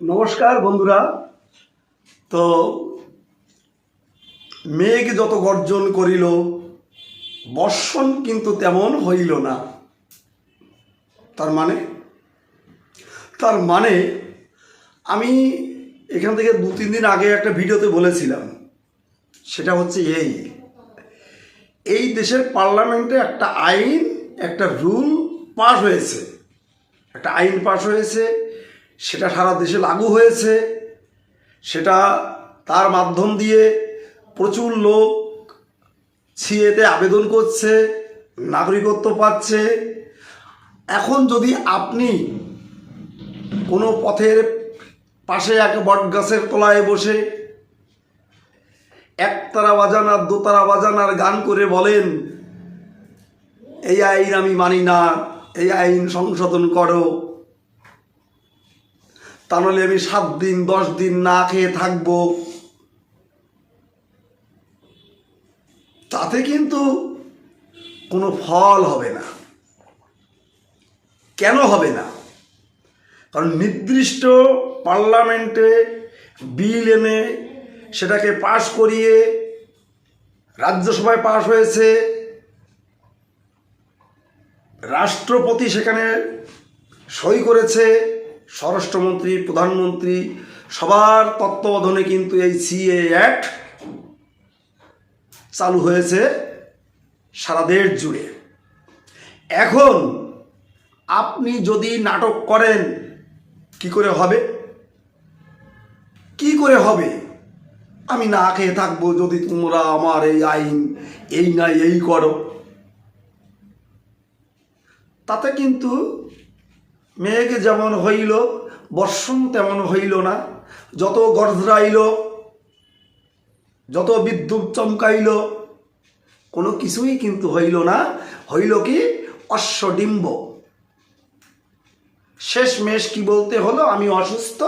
নমস্কার, বন্ধুরা। তো মেঘ যত গর্জন করিল, বর্ষণ কিন্তু তেমন হইল না। তার মানে? তার মানে আমি এখান থেকে দু, তিন দিন আগে একটা ভিডিওতে বলেছিলাম, সেটা হচ্ছে এই। এই দেশের পার্লামেন্টে একটা আইন, একটা রুল পাস হয়েছে। একটা আইন পাস হয়েছে সেটা সারা দেশে লাগু হয়েছে, সেটা তার মাধ্যম দিয়ে প্রচুর লোক সিএতে আবেদন করছে, নাগরিকত্ব পাচ্ছে। এখন যদি আপনি কোনো পথের পাশে এক বটগাছের তলায় বসে একতারা বাজান আর দোতারা বাজান আর গান করে বলেন, এই আইন আমি মানি না, এই আইন সংশোধন করো। তা নাহলে আমি সাত দিন, দশ দিন না খেয়ে থাকব। তাতে কিন্তু কোনো ফল হবে না। কেন হবে না? কারণ নির্দিষ্ট পার্লামেন্টে বিল এনে সেটাকে পাশ করিয়ে রাজ্যসভায় পাশ হয়েছে। রাষ্ট্রপতি সেখানে সই করেছে। স্বরাষ্ট্রমন্ত্রী, প্রধানমন্ত্রী, সবার তত্ত্বাবধানে কিন্তু এই সিএ অ্যাক্ট চালু হয়েছে সারা দেশ জুড়ে। এখন আপনি যদি নাটক করেন, কি করে হবে? কি করে হবে? আমি না খেয়ে থাকব যদি তোমরা আমার এই আইন, এই না এই করো। তাতে কিন্তু মেঘ যেমন হইল, বর্ষণ তেমন হইল না। যত গর্জরাইল, যত বিদ্যুৎ চমকাইল, কোনো কিছুই কিন্তু হইল না। হইল কি অশ্বডিম্ব। শেষমেশ কি বলতে হলো? আমি অসুস্থ।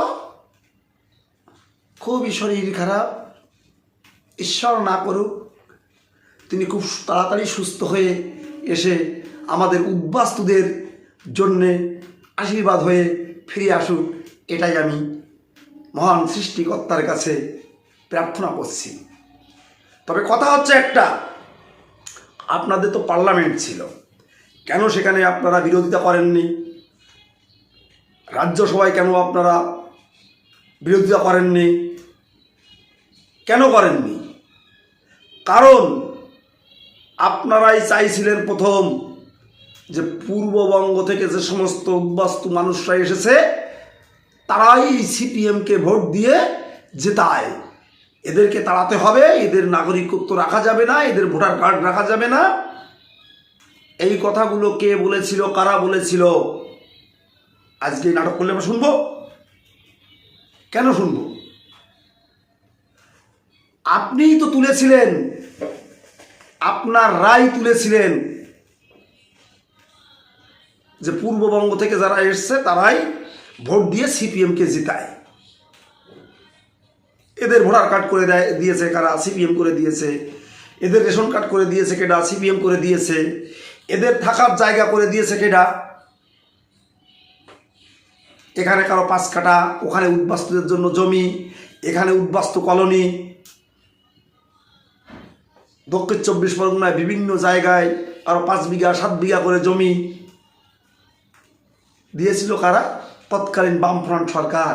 খুবই শরীর খারাপ। ঈশ্বর না করুক, তিনি খুব তাড়াতাড়ি সুস্থ হয়ে এসে আমাদের উদ্বাস্তুদের জন্যে আশীর্বাদ হয়ে ফিরে আসুক, এটাই আমি মহান সৃষ্টিকর্তার কাছে প্রার্থনা করছি। তবে কথা হচ্ছে একটা, আপনাদের তো পার্লামেন্ট ছিল, কেন সেখানে আপনারা বিরোধিতা করেননি? রাজ্যসভায় কেন আপনারা বিরোধিতা করেননি? কেন করেননি? কারণ আপনারাই চাইছিলেন প্রথম যে পূর্ববঙ্গ থেকে যে সমস্ত উদ্বাস্তু মানুষরা এসেছে, তারাই সিপিএমকে ভোট দিয়ে জেতায়। এদেরকে তাড়াতে হবে, এদের নাগরিকত্ব রাখা যাবে না, এদের ভোটার কার্ড রাখা যাবে না। এই কথাগুলো কে বলেছিল, কারা বলেছিল? আজকে নাটক করলে আমরা শুনব? কেন শুনব? আপনিই তো তুলেছিলেন। আপনার রায় তুলেছিলেন। যে পূর্ববঙ্গ থেকে যারা এসছে, তারাই ভোট দিয়ে সিপিএমকে জিতায়। এদের ভোটার কার্ড করে দেয়, দিয়েছে কারা? সিপিএম করে দিয়েছে। এদের রেশন কার্ড করে দিয়েছে কেডা? সিপিএম করে দিয়েছে। এদের থাকার জায়গা করে দিয়েছে কেডা? এখানে কারও পাঁচ কাটা ওখানে উদ্বাস্তুদের জন্য জমি, এখানে উদ্বাস্তু কলোনি। দক্ষিণ চব্বিশ পরগনায় বিভিন্ন জায়গায় আরও পাঁচ বিঘা, সাত বিঘা করে জমি। দিয়েছিল কারা? তৎকালীন বামফ্রন্ট সরকার।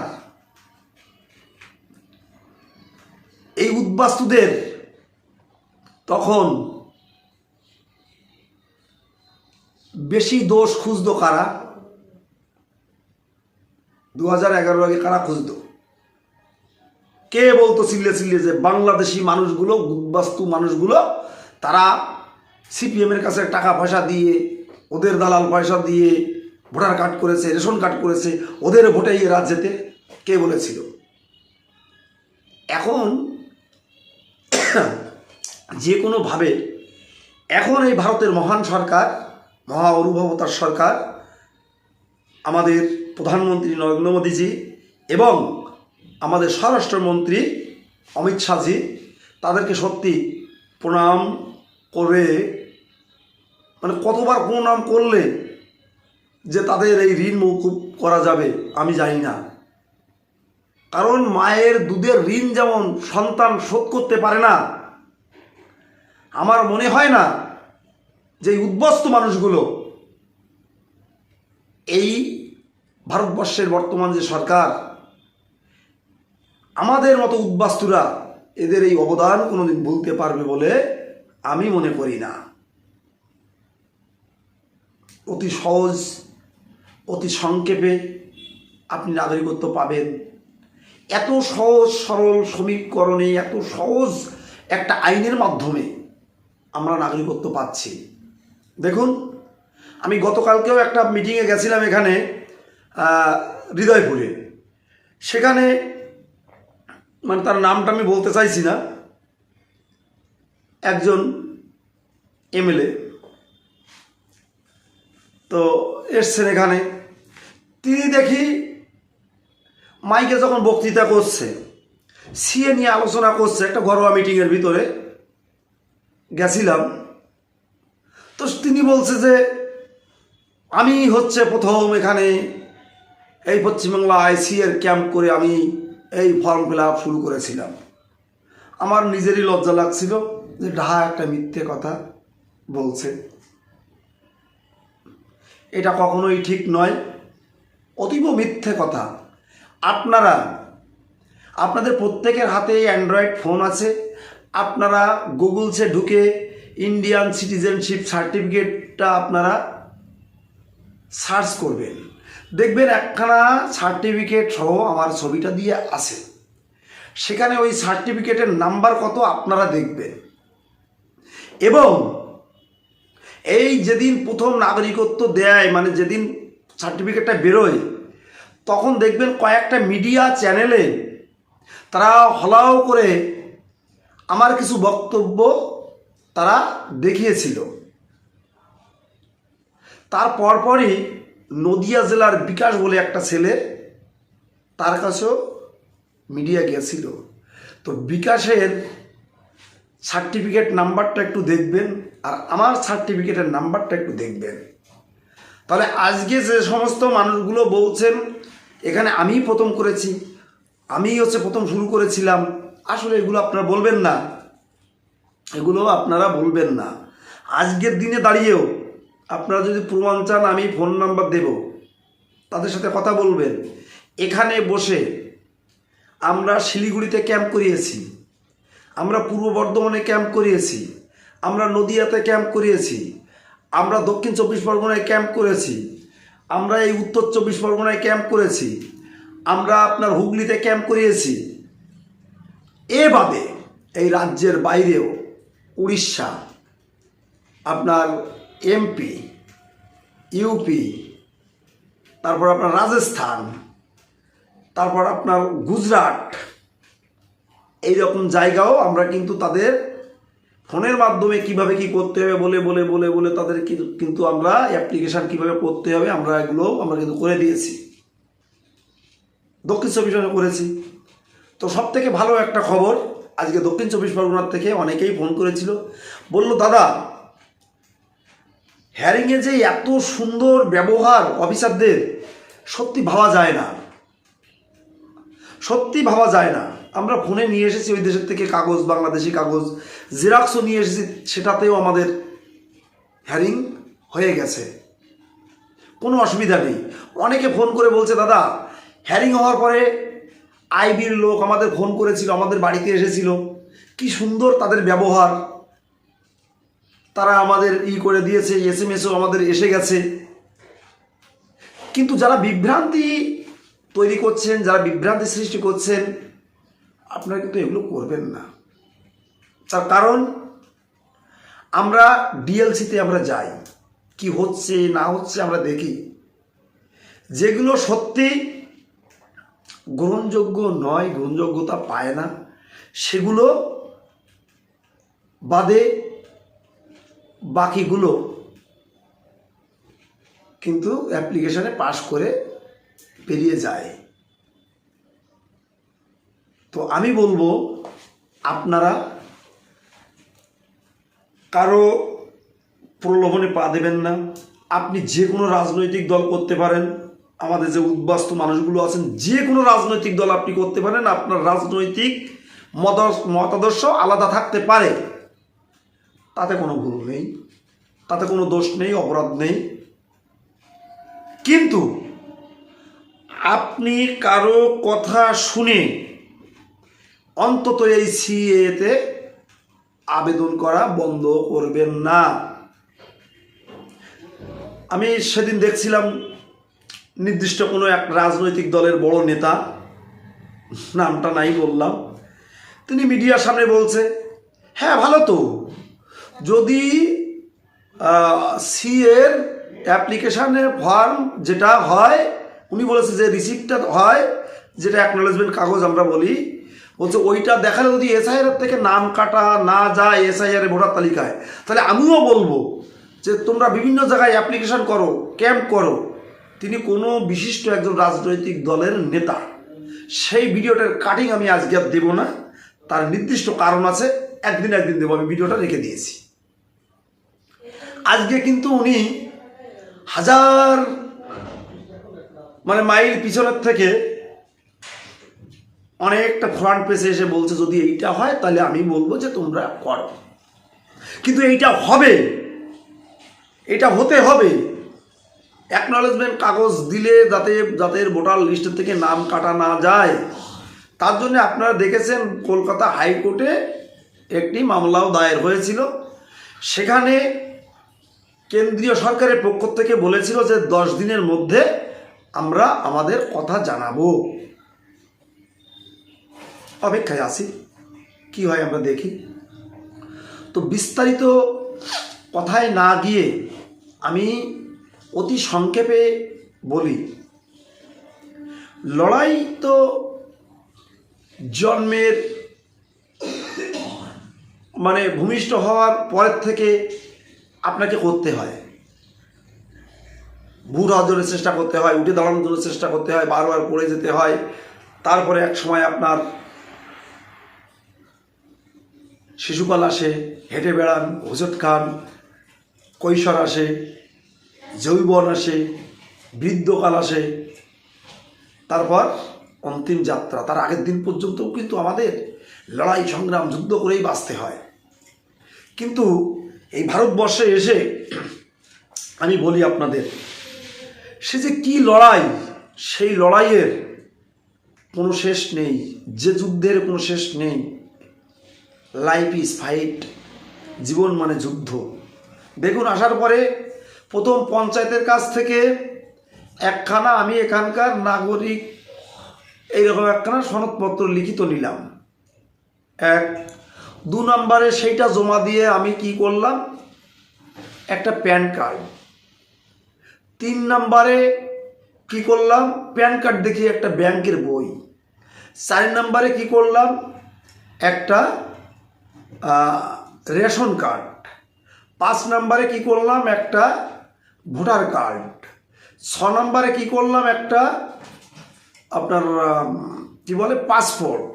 এই উদ্বাস্তুদের তখন বেশি দোষ খুঁজতো কারা? দু হাজার এগারো আগে কারা খুঁজতো? কে বলতো চিল্লে চিল্লে যে বাংলাদেশি মানুষগুলো, উদ্বাস্তু মানুষগুলো, তারা সিপিএমের কাছে টাকা পয়সা দিয়ে, ওদের দালাল পয়সা দিয়ে ভোটার কার্ড করেছে, রেশন কার্ড করেছে, ওদের ভোটেই এরা যেতে কে বলেছিল? এখন যে কোনোভাবে এখন এই ভারতের মহান সরকার, মহা অনুভবতার সরকার, আমাদের প্রধানমন্ত্রী নরেন্দ্র মোদীজি এবং আমাদের স্বরাষ্ট্রমন্ত্রী অমিত শাহজি, তাদেরকে সত্যি প্রণাম করে মানে কতবার প্রণাম করলে যে তাদের এই ঋণ মৌকুব করা যাবে, আমি জানি না। কারণ মায়ের দুধের ঋণ যেমন সন্তান শোধ করতে পারে না, আমার মনে হয় না যে উদ্বস্ত মানুষগুলো এই ভারতবর্ষের বর্তমান যে সরকার, আমাদের মতো উদ্বাস্তুরা এদের এই অবদান কোনোদিন ভুলতে পারবে বলে আমি মনে করি না। অতি সহজ অতি সংক্ষেপে আপনি নাগরিকত্ব পাবেন। এত সহজ, সরল সমীকরণে, এত সহজ একটা আইনের মাধ্যমে আমরা নাগরিকত্ব পাচ্ছি। দেখুন, আমি গতকালকেও একটা মিটিংয়ে গেছিলাম এখানে হৃদয়পুরে। সেখানে মানে তার নামটা আমি বলতে চাইছি না। একজন এমএলএ তো এসছেন এখানে। তিনি দেখি মাইকে যখন বক্তৃতা করছে, সিএ নিয়ে আলোচনা করছে, একটা ঘরোয়া মিটিংয়ের ভিতরে গেছিলাম। তো তিনি বলছে যে, আমি হচ্ছে প্রথম এখানে এই পশ্চিমবাংলা আইসি এর ক্যাম্প করে আমি এই ফর্ম ফিল আপ শুরু করেছিলাম। আমার নিজেরই লজ্জা লাগছিল যে ডাহা একটা মিথ্যে কথা বলছে। এটা কখনোই ঠিক নয়। অতীব মিথ্যে কথা। আপনারা, আপনাদের প্রত্যেকের হাতে অ্যান্ড্রয়েড ফোন আছে। আপনারা গুগলসে ঢুকে ইন্ডিয়ান সিটিজেনশিপ সার্টিফিকেটটা আপনারা সার্চ করবেন। দেখবেন একখানা সার্টিফিকেট সহ আমার ছবিটা দিয়ে আছে। সেখানে ওই সার্টিফিকেটের নাম্বার কত আপনারা দেখবেন। এবং এই যেদিন প্রথম নাগরিকত্ব দেয় মানে যেদিন সার্টিফিকেটটা বেরোয় তখন দেখবেন কয়েকটা মিডিয়া চ্যানেলে তারা হলাও করে আমার কিছু বক্তব্য তারা দেখিয়েছিল। তার পরপরই নদিয়া জেলার বিকাশ বলে একটা ছেলে তার কাছেও মিডিয়া গিয়েছিল তো বিকাশের সার্টিফিকেট নাম্বারটা একটু দেখবেন আর আমার সার্টিফিকেটের নাম্বারটা একটু দেখবেন। তাহলে আজকে যে সমস্ত মানুষগুলো বলছেন এখানে আমিই প্রথম করেছি আমি হচ্ছে প্রথম শুরু করেছিলাম। আসলে এগুলো আপনারা বলবেন না। এগুলো আপনারা বলবেন না। আজকের দিনে দাঁড়িয়েও আপনারা যদি প্রমাণ চান, আমি ফোন নাম্বার দেব। তাদের সাথে কথা বলবেন। এখানে বসে আমরা শিলিগুড়িতে ক্যাম্প করিয়েছি। আমরা পূর্ব বর্ধমানে ক্যাম্প করিয়েছি। আমরা নদিয়াতে ক্যাম্প করিয়েছি। আমরা দক্ষিণ চব্বিশ পরগনায় ক্যাম্প করেছি। আমরা এই উত্তর চব্বিশ পরগনায় ক্যাম্প করেছি। আমরা আপনার হুগলিতে ক্যাম্প করিয়েছি। এভাবে এই রাজ্যের বাইরেও উড়িষ্যা, আপনার এমপি, ইউপি, তারপর আপনার রাজস্থান, তারপর আপনার গুজরাট এই রকম জায়গাও আমরা কিন্তু তাদের ফোনের মাধ্যমে কীভাবে কি করতে হবে বলে বলে বলে বলে তাদের কিন্তু আমরা অ্যাপ্লিকেশান কীভাবে করতে হবে, আমরা এগুলো আমরা কিন্তু করে দিয়েছি। দক্ষিণ চব্বিশ পরগনা করেছি। তো সব থেকে ভালো একটা খবর, আজকে দক্ষিণ চব্বিশ পরগনার থেকে অনেকেই ফোন করেছিল। বলল, দাদা হ্যারিংয়ে যে এত সুন্দর ব্যবহার অফিসারদের সত্যি ভাবা যায় না। সত্যি ভাবা যায় না। আমরা ফোনে নিয়ে এসেছি ওই দেশের থেকে কাগজ, বাংলাদেশি কাগজ জেরক্সও নিয়ে এসেছি, সেটাতেও আমাদের হ্যারিং হয়ে গেছে। কোনো অসুবিধা নেই। অনেকে ফোন করে বলছে, দাদা হ্যারিং হওয়ার পরে আইবির লোক আমাদের ফোন করেছিল, আমাদের বাড়িতে এসেছিল। কি সুন্দর তাদের ব্যবহার। তারা আমাদের ই করে দিয়েছে এস এম এসও আমাদের এসে গেছে। কিন্তু যারা বিভ্রান্তি তৈরি করছেন, যারা বিভ্রান্তি সৃষ্টি করছেন আপনারা কিন্তু এগুলো করবেন না। তার কারণ, আমরা ডিএলসিতে আমরা যাই, কি হচ্ছে, না হচ্ছে আমরা দেখি। যেগুলো সত্যি গ্রহণযোগ্য নয়, গ্রহণযোগ্যতা পায় না, সেগুলো বাদে বাকিগুলো কিন্তু অ্যাপ্লিকেশনে পাশ করে পেরিয়ে যায়। তো আমি বলব, আপনারা কারও প্রলোভনে পা দেবেন না। আপনি যে কোনো রাজনৈতিক দল করতে পারেন। আমাদের যে উদ্বাস্ত মানুষগুলো আছেন, যে কোনো রাজনৈতিক দল আপনি করতে পারেন। আপনার রাজনৈতিক মত- মতাদর্শ আলাদা থাকতে পারে। তাতে কোনো ভুল নেই। তাতে কোনো দোষ নেই, অপরাধ নেই। কিন্তু আপনি কারও কথা শুনে অন্তত এই সিএতে আবেদন করা বন্ধ করবেন না। আমি সেদিন দেখছিলাম নির্দিষ্ট কোনো এক রাজনৈতিক দলের বড় নেতা, নামটা নাই বললাম, তিনি মিডিয়ার সামনে বলছে হ্যাঁ ভালো তো। যদি সি এর অ্যাপ্লিকেশানের ফর্ম যেটা হয়, উনি বলেছে যে রিসিপ্টটা হয়, যেটা অ্যাকনোলেজমেন্ট কাগজ আমরা বলি বলছে, ওইটা দেখালে যদি এসআইআর থেকে নাম কাটা না যায় এসআইআর ভোটার তালিকায়, তাহলে আমিও বলব যে তোমরা বিভিন্ন জায়গায় অ্যাপ্লিকেশন করো ক্যাম্প করো। তিনি কোনো বিশিষ্ট একজন রাজনৈতিক দলের নেতা। সেই ভিডিওটার কাটিং আমি আজকে আর দেবো না। তার নির্দিষ্ট কারণ আছে, একদিন একদিন দেবো, আমি ভিডিওটা রেখে দিয়েছি। আজকে কিন্তু উনি হাজার মানে মাইল পিছনের থেকে অনেকটা ফ্রন্ট পেসে এসে বলছে, যদি এইটা হয়, তাহলে আমি বলব যে তোমরা করো। কিন্তু এইটা হবে। এটা হতে হবে। অ্যাকনলেজমেন্ট কাগজ দিলে যাতে যাতে ভোটার লিস্টের থেকে নাম কাটা না যায়, তার জন্য আপনারা দেখেছেন কলকাতা হাইকোর্টে একটি মামলাও দায়ের হয়েছিল। সেখানে কেন্দ্রীয় সরকারের পক্ষ থেকে বলেছিল যে দশ দিনের মধ্যে আমরা আমাদের কথা জানাব। অপেক্ষায় আছি কি হয় আমরা দেখি তো বিস্তারিত কথায় না গিয়ে আমি অতি সংক্ষেপে বলি লড়াই তো জন্মের মানে ভূমিষ্ঠ হওয়ার পরের থেকে আপনাকে করতে হয় হাত ধরে চেষ্টা করতে হয় উঠে দাঁড়ানোর জন্য চেষ্টা করতে হয় বারবার পড়ে যেতে হয় তারপরে এক সময় আপনার শিশুকাল আসে, হেঁটে বেড়ান হোঁচট খান, কৈশোর আসে, যৌবন আসে, বৃদ্ধকাল আসে, তারপর অন্তিম যাত্রা। তার আগের দিন পর্যন্তও কিন্তু আমাদের লড়াই, সংগ্রাম, যুদ্ধ করেই বাঁচতে হয়। কিন্তু এই ভারতবর্ষে এসে আমি বলি আপনাদের, সে যে কি লড়াই, সেই লড়াইয়ের কোনো শেষ নেই, যে যুদ্ধের কোনো শেষ নেই লাইফ ইজ ফাইট জীবন মানে যুদ্ধ। দেখুন, আসার পরে প্রথম পঞ্চায়েতের কাছ থেকে একখানা আমি এখানকার নাগরিক, এইরকম একখানা সনদপত্র লিখিত নিলাম। এক, দু নম্বরে সেইটা জমা দিয়ে আমি কি করলাম? একটা প্যান কার্ড। তিন নম্বরে কি করলাম? প্যান কার্ড দেখি একটা ব্যাংকের বই। চার নম্বরে কি করলাম? একটা রেশন কার্ড। পাঁচ নম্বরে কি করলাম একটা ভোটার কার্ড। ছ নম্বরে কি করলাম একটা আপনার কি বলে, পাসপোর্ট।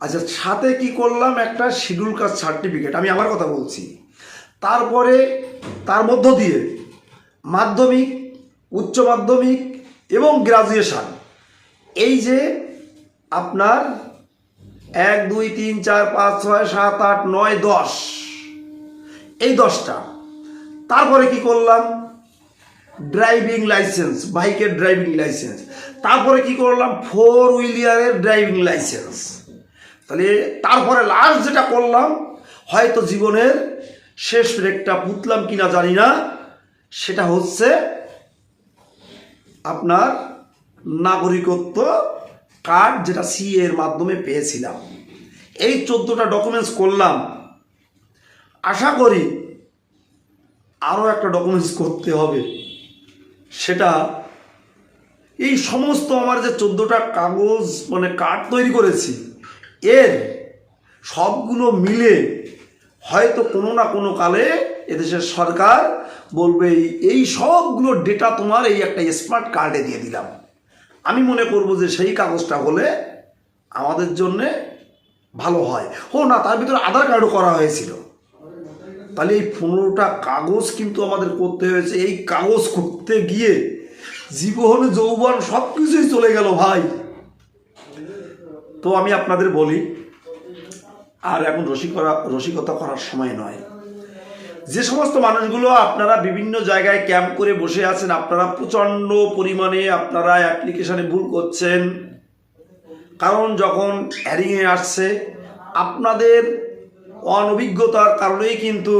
আচ্ছা সাথে কি করলাম একটা শিডিউল কাস্ট সার্টিফিকেট, আমি আমার কথা বলছি। তারপরে, তার মধ্য দিয়ে মাধ্যমিক, উচ্চ মাধ্যমিক এবং গ্রাজুয়েশান। এই যে আপনার এক, দুই, তিন, চার, পাঁচ, ছয়, সাত, আট, নয়, দশ। এই দশটা। তারপরে কি করলাম? ড্রাইভিং লাইসেন্স বাইকের ড্রাইভিং লাইসেন্স তারপরে কি করলাম? ফোর হুইলিয়ারের ড্রাইভিং লাইসেন্স তাহলে তারপরে লাস্ট যেটা করলাম, হয়তো জীবনের শেষ ব্রেকটা পুতলাম কিনা জানি না। সেটা হচ্ছে আপনার নাগরিকত্ব কার্ড যেটা সি এর মাধ্যমে পেয়েছিলাম। এই চোদ্দোটা ডকুমেন্টস করলাম। আশা করি আরও একটা ডকুমেন্টস করতে হবে। সেটা এই সমস্ত আমার যে চোদ্দোটা কাগজ মানে কার্ড তৈরি করেছি, এর সবগুলো মিলে হয়তো কোনো না কোনো কালে এদেশের সরকার বলবে, এই- সবগুলো ডেটা তোমার এই একটা স্মার্ট কার্ডে দিয়ে দিলাম। আমি মনে করব যে সেই কাগজটা হলে আমাদের জন্যে ভালো হয়। ও না, তার ভিতরে আধার কার্ডও করা হয়েছিল। তাহলে এই পনেরোটা কাগজ কিন্তু আমাদের করতে হয়েছে। এই কাগজ করতে গিয়ে জীবন, যৌবন সব কিছুই চলে গেল ভাই। তো আমি আপনাদের বলি, আর এখন রসিকরা রসিকতা করার সময় নয়। যে সমস্ত মানুষগুলো আপনারা বিভিন্ন জায়গায় ক্যাম্প করে বসে আছেন, আপনারা প্রচণ্ড পরিমাণে আপনারা অ্যাপ্লিকেশানে ভুল করছেন। কারণ যখন হ্যারিংয়ে আসছে, আপনাদের অনভিজ্ঞতার কারণেই কিন্তু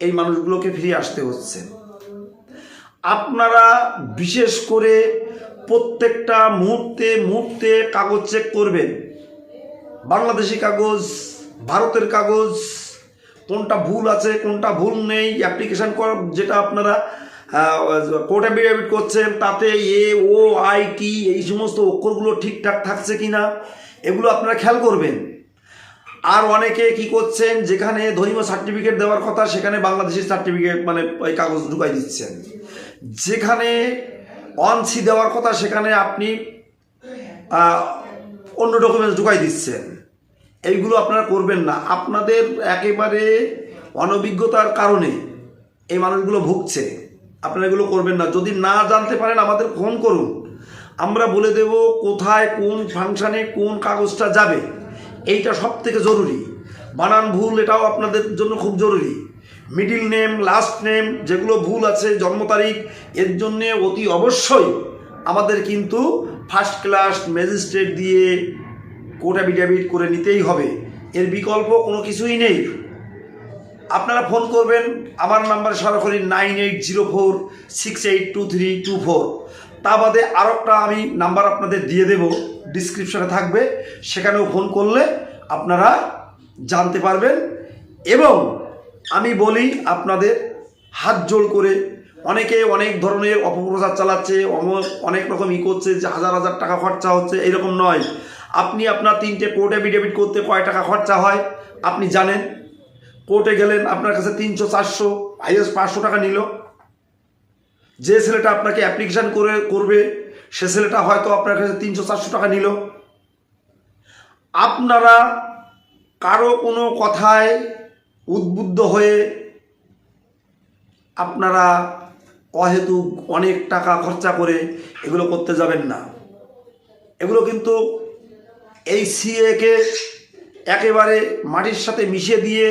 এই মানুষগুলোকে ফিরে আসতে হচ্ছে। আপনারা বিশেষ করে প্রত্যেকটা মুহূর্তে মুহূর্তে কাগজ চেক করবেন। বাংলাদেশি কাগজ, ভারতের কাগজ কোনটা ভুল আছে, কোনটা ভুল নেই অ্যাপ্লিকেশন কর, যেটা আপনারা কোর্ট অ্যাফিডেভিট করছেন, তাতে এ, ও, আই, টি, এই সমস্ত অক্ষরগুলো ঠিকঠাক থাকছে কি না এগুলো আপনারা খেয়াল করবেন। আর অনেকে কি করছেন, যেখানে ধর্মীয় সার্টিফিকেট দেওয়ার কথা, সেখানে বাংলাদেশের সার্টিফিকেট মানে ওই কাগজ ঢুকাই দিচ্ছেন। যেখানে অনসি দেওয়ার কথা, সেখানে আপনি অন্য ডকুমেন্টস ঢুকাই দিচ্ছেন। এইগুলো আপনারা করবেন না। আপনাদের একেবারে অনভিজ্ঞতার কারণে এই মানুষগুলো ভুগছে। আপনারা এগুলো করবেন না। যদি না জানতে পারেন, আমাদের ফোন করুন। আমরা বলে দেব কোথায়, কোন ফাংশানে কোন কাগজটা যাবে। এইটা সব থেকে জরুরি। বানান ভুল, এটাও আপনাদের জন্য খুব জরুরি। মিডিল নেম, লাস্ট নেম, যেগুলো ভুল আছে, জন্ম তারিখ, এর জন্যে অতি অবশ্যই আমাদের কিন্তু ফার্স্ট ক্লাস ম্যাজিস্ট্রেট দিয়ে কোর্ট অ্যাফিডেভিট করে নিতেই হবে। এর বিকল্প কোনো কিছুই নেই। আপনারা ফোন করবেন, আমার নাম্বার সরাসরি nine eight zero four six eight two three two four. তা বাদে আরও একটা আমি নাম্বার আপনাদের দিয়ে দেব, ডিসক্রিপশানে থাকবে। সেখানেও ফোন করলে আপনারা জানতে পারবেন। এবং আমি বলি, আপনাদের হাত জোর করে অনেকে অনেক ধরনের অপপ্রচার চালাচ্ছে, অনেক রকম ই করছে যে হাজার হাজার টাকা খরচা হচ্ছে, এরকম নয়। আপনি আপনার তিনটে কোর্ট অ্যাফিডেভিট করতে কয় টাকা খরচা হয়? আপনি জানেন? কোর্টে গেলেন, আপনার কাছে তিনশো, চারশো আইএস পাঁচশো টাকা নিল। যে ছেলেটা আপনাকে অ্যাপ্লিকেশান করে, করবে, সে ছেলেটা হয়তো আপনার কাছে তিনশো, চারশো টাকা নিল। আপনারা কারও কোনো কথায় উদ্বুদ্ধ হয়ে আপনারা অহেতুক অনেক টাকা খরচা করে এগুলো করতে যাবেন না। এগুলো কিন্তু এই সিএকে একেবারে মাটির সাথে মিশিয়ে দিয়ে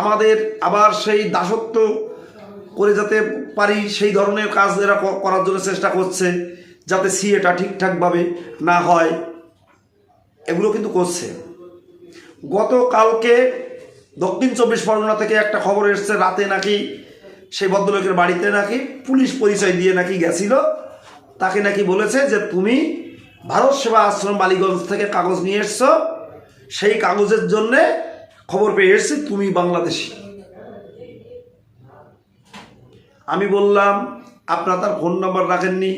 আমাদের আবার সেই দাসত্ব করে যেতে পারি, সেই ধরনের কাজ এরা করার জন্য চেষ্টা করছে, যাতে সিএটা ঠিকঠাকভাবে না হয়। এগুলো কিন্তু করছে। গতকালকে দক্ষিণ চব্বিশ পরগনা থেকে একটা খবর এসছে, রাতে নাকি সেই ভদ্রলোকের বাড়িতে নাকি পুলিশ পরিচয় দিয়ে নাকি গেছিল, তাকে নাকি বলেছে যে তুমি ভারত সেবা আশ্রম বালিগঞ্জ থেকে কাগজ নিয়ে এসছো। সেই কাগজের জন্যে খবর পেয়ে এসছি, তুমি বাংলাদেশি। আমি বললাম, আপনার তার ফোন নাম্বার রাখেননি,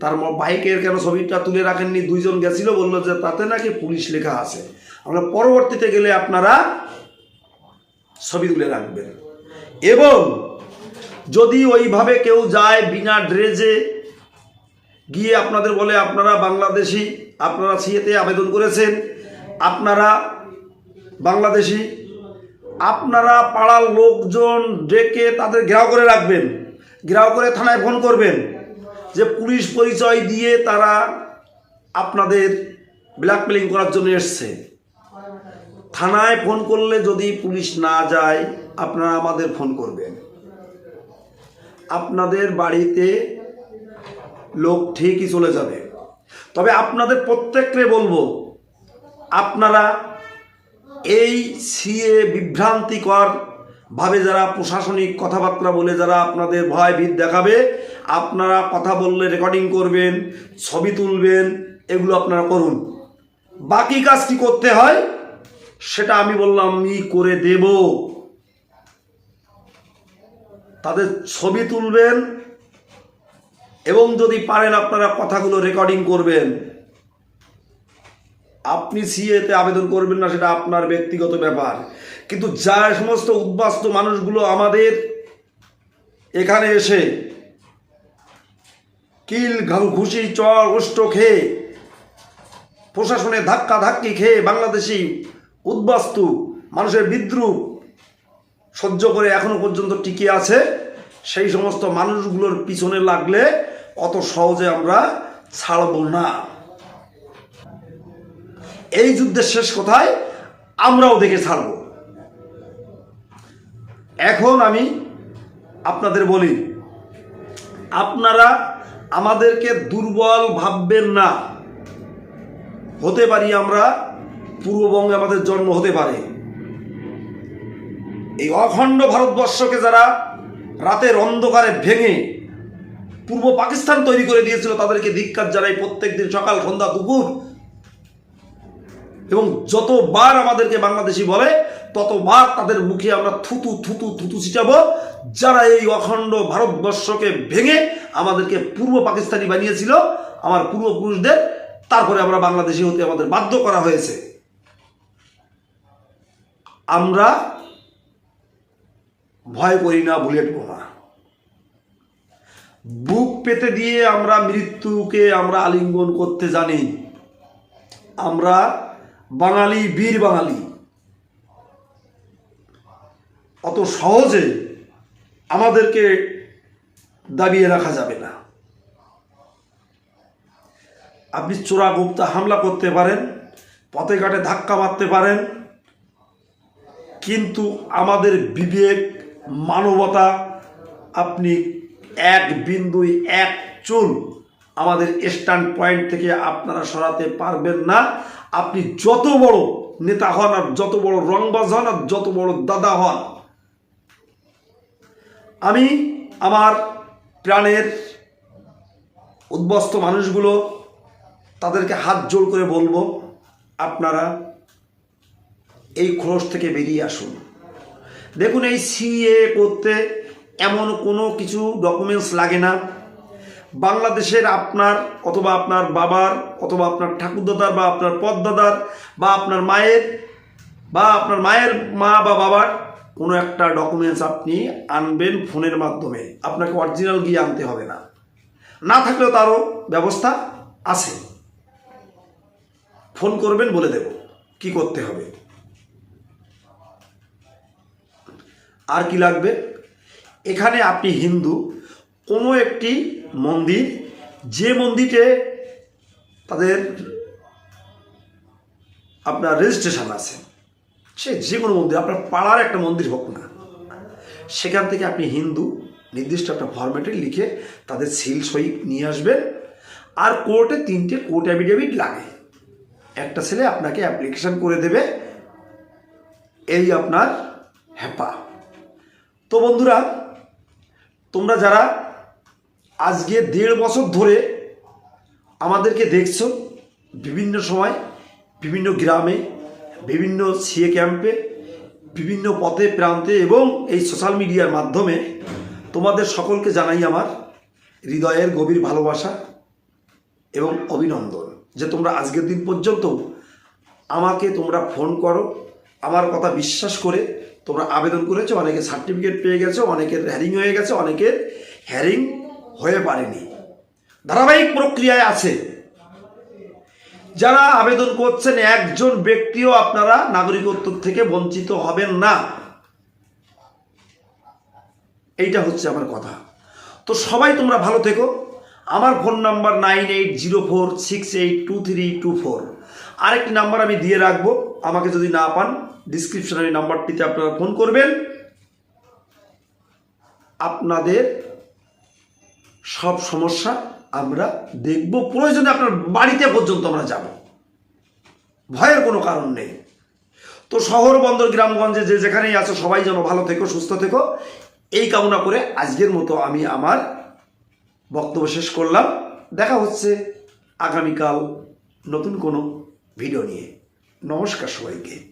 তার বাইকের কেন ছবিটা তুলে রাখেননি, দুইজন গেছিল, বলল যে তাতে নাকি পুলিশ লেখা আছে। আমরা পরবর্তীতে গেলে আপনারা ছবি তুলে রাখবেন। এবং যদি ওইভাবে কেউ যায় বিনা ড্রেজে গিয়ে আপনাদের বলে আপনারা বাংলাদেশি, আপনারা সিএতে আবেদন করেছেন, আপনারা বাংলাদেশি, আপনারা পাড়ার লোকজন ডেকে তাদের ঘেরাও করে রাখবেন, ঘেরাও করে থানায় ফোন করবেন যে পুলিশ পরিচয় দিয়ে তারা আপনাদের ব্ল্যাকমেলিং করার জন্য এসছে। থানায় ফোন করলে যদি পুলিশ না যায়, আপনারা আমাদের ফোন করবেন। আপনাদের বাড়িতে লোক ঠিকই চলে যাবে। তবে আপনাদের প্রত্যেককে বলব, আপনারা এই সিএ বিভ্রান্তিকর ভাবে যারা প্রশাসনিক কথাবার্তা বলে যারা আপনাদের ভয় ভীত দেখাবে, আপনারা কথা বললে রেকর্ডিং করবেন, ছবি তুলবেন, এগুলো আপনারা করুন। বাকি কাজ কি করতে হয়, সেটা আমি বললাম আমি করে দেব। তাদের ছবি তুলবেন এবং যদি পারেন আপনারা কথাগুলো রেকর্ডিং করবেন। আপনি সিএতে আবেদন করবেন না, সেটা আপনার ব্যক্তিগত ব্যাপার। কিন্তু যা সমস্ত উদ্বাস্ত মানুষগুলো আমাদের এখানে এসে কিল ঘুষি, চর উষ্ট খেয়ে, প্রশাসনে ধাক্কা ধাক্কি খেয়ে বাংলাদেশি উদ্বাস্তু মানুষের বিদ্রুপ সহ্য করে এখনও পর্যন্ত টিকে আছে, সেই সমস্ত মানুষগুলোর পিছনে লাগলে অত সহজে আমরা ছাড়ব না। এই যুদ্ধের শেষ কোথায় আমরাও দেখে ছাড়ব। এখন আমি আপনাদের বলি, আপনারা আমাদেরকে দুর্বল ভাববেন না। হতে পারি আমরা পূর্ববঙ্গে আমাদের জন্ম হতে পারে। এই অখণ্ড ভারতবর্ষকে যারা রাতের অন্ধকারে ভেঙে পূর্ব পাকিস্তান তৈরি করে দিয়েছিল তাদেরকে ধিক্কার জানাই প্রত্যেক দিন সকাল, সন্ধ্যা, দুপুর। এবং যতবার আমাদেরকে বাংলাদেশি বলে, ততবার তাদের মুখে আমরা থুতু থুতু থুতু ছিটাবো। যারা এই অখণ্ড ভারতবর্ষকে ভেঙে আমাদেরকে পূর্ব পাকিস্তানি বানিয়েছিল, আমার পূর্বপুরুষদের, তারপরে আমরা বাংলাদেশি হতে আমাদের বাধ্য করা হয়েছে। আমরা ভয় করি না, বুলেট বোমা। বুক পেতে দিয়ে আমরা মৃত্যুকে আমরা আলিঙ্গন করতে জানি। আমরা বাঙালি, বীর বাঙালি। অত সহজে আমাদেরকে দাবিয়ে রাখা যাবে না। আপনি চোরা গুপ্তা হামলা করতে পারেন, পথে ঘাটে ধাক্কা মারতে পারেন, কিন্তু আমাদের বিবেক, মানবতা আপনি এক বিন্দু এক চুল আমাদের স্ট্যান্ড পয়েন্ট থেকে আপনারা সরাতে পারবেন না। আপনি যত বড় নেতা হন আর যত বড় রংবাজ হন আর যত বড় দাদা হন, আমি আমার প্রাণের উদ্বস্ত মানুষগুলো তাদেরকে হাত জোড় করে বলব, আপনারা এই খোলস থেকে বেরিয়ে আসুন। দেখুন এই সিএ করতে এমন কোনো কিছু ডকুমেন্টস লাগে না। বাংলাদেশের আপনার অথবা আপনার বাবার অথবা আপনার ঠাকুরদাদার বা আপনার পদদাদার বা আপনার মায়ের বা আপনার মায়ের মা বা বাবার কোনো একটা ডকুমেন্টস আপনি আনবেন ফোনের মাধ্যমে। আপনাকে অরিজিনাল গিয়ে আনতে হবে না। না থাকলেও তারও ব্যবস্থা আছে। ফোন করবেন, বলে দেব কি করতে হবে। আর কি লাগবে? এখানে আপনি হিন্দু, কোনো একটি মন্দির, যে মন্দিরে তাদের আপনার রেজিস্ট্রেশন আছে, সে যে কোনো মন্দির, আপনার পাড়ার একটা মন্দির হোক না সেখান থেকে আপনি হিন্দু নির্দিষ্ট একটা ফরম্যাটে লিখে তাদের সিল সই নিয়ে আসবেন। আর কোর্টে তিনটে কোর্ট অ্যাফিডেভিট লাগে। একটা ছেলে আপনাকে অ্যাপ্লিকেশন করে দেবে, এই আপনার হ্যাপা তো বন্ধুরা তোমরা যারা আজকে দেড় বছর ধরে আমাদেরকে দেখছ বিভিন্ন সময়, বিভিন্ন গ্রামে, বিভিন্ন সিএ ক্যাম্পে বিভিন্ন পথে, প্রান্তে এবং এই সোশ্যাল মিডিয়ার মাধ্যমে তোমাদের সকলকে জানাই আমার হৃদয়ের গভীর ভালোবাসা এবং অভিনন্দন যে তোমরা আজকের দিন পর্যন্ত আমাকে তোমরা ফোন করো, আমার কথা বিশ্বাস করে তোমরা আবেদন করেছ অনেকে সার্টিফিকেট পেয়ে গেছো, অনেকের হ্যারিং হয়ে গেছে, অনেকের হ্যারিং হয়ে পারেনি। ধারাবাহিক প্রক্রিয়ায় আছে। যারা আবেদন করছেন, একজন ব্যক্তিও আপনারা নাগরিকত্ব থেকে বঞ্চিত হবেন না। এইটা হচ্ছে আমার কথা। তো সবাই তোমরা ভালো থেকো। আমার phone number nine eight zero four, six eight two three two four. আরেকটি নাম্বার আমি দিয়ে রাখব। আমাকে যদি না পান ডিসক্রিপশনে ওই নাম্বারটিতে আপনারা ফোন করবেন। আপনাদের সব সমস্যা আমরা দেখব। প্রয়োজনে আপনার বাড়িতে পর্যন্ত আমরা যাব। ভয়ের কোনো কারণ নেই। তো শহর বন্দর গ্রামগঞ্জে যে যেখানেই আছো সবাই যেন ভালো থেকো, সুস্থ থেকো। এই কামনা করে আজকের মতো আমি আমার বক্তব্য শেষ করলাম। দেখা হচ্ছে আগামীকাল নতুন কোনো ভিডিও নিয়ে। নমস্কার সবাইকে।